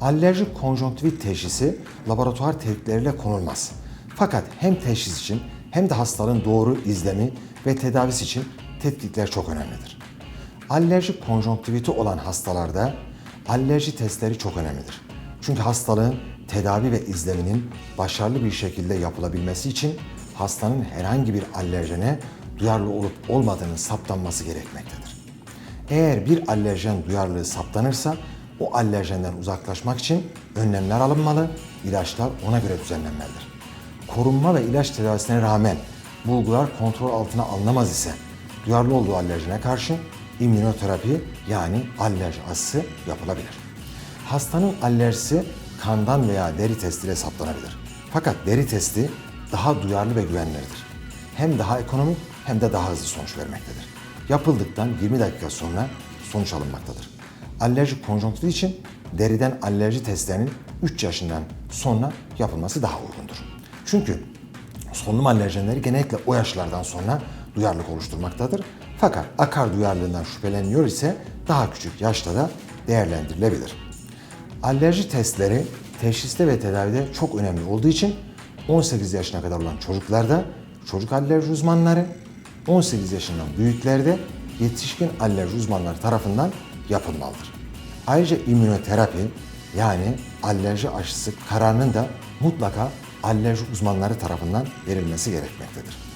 Alerjik konjonktivit teşhisi laboratuvar tehditleriyle konulmaz. Fakat hem teşhis için hem de hastalığın doğru izlemi ve tedavisi için tetkikler çok önemlidir. Alerjik konjonktiviti olan hastalarda alerji testleri çok önemlidir. Çünkü hastalığın tedavi ve izleminin başarılı bir şekilde yapılabilmesi için hastanın herhangi bir alerjene duyarlı olup olmadığının saptanması gerekmektedir. Eğer bir alerjen duyarlılığı saptanırsa o alerjenden uzaklaşmak için önlemler alınmalı, ilaçlar ona göre düzenlenmelidir. Korunma ve ilaç tedavisine rağmen bulgular kontrol altına alınamaz ise duyarlı olduğu alerjene karşı immünoterapi yani alerji aşısı yapılabilir. Hastanın alerjisi kandan veya deri testiyle saptanabilir. Fakat deri testi daha duyarlı ve güvenilirdir. Hem daha ekonomik hem de daha hızlı sonuç vermektedir. Yapıldıktan 20 dakika sonra sonuç alınmaktadır. Alerjik konjonktüt için deriden alerji testlerinin 3 yaşından sonra yapılması daha uygundur. Çünkü solunum alerjenleri genellikle o yaşlardan sonra duyarlılık oluşturmaktadır. Fakat akar duyarlılığından şüpheleniyor ise daha küçük yaşta da değerlendirilebilir. Alerji testleri teşhiste ve tedavide çok önemli olduğu için 18 yaşına kadar olan çocuklarda çocuk alerji uzmanları, 18 yaşından büyüklerde yetişkin alerji uzmanları tarafından yapılmalıdır. Ayrıca immünoterapi yani alerji aşısı kararının da mutlaka alerji uzmanları tarafından verilmesi gerekmektedir.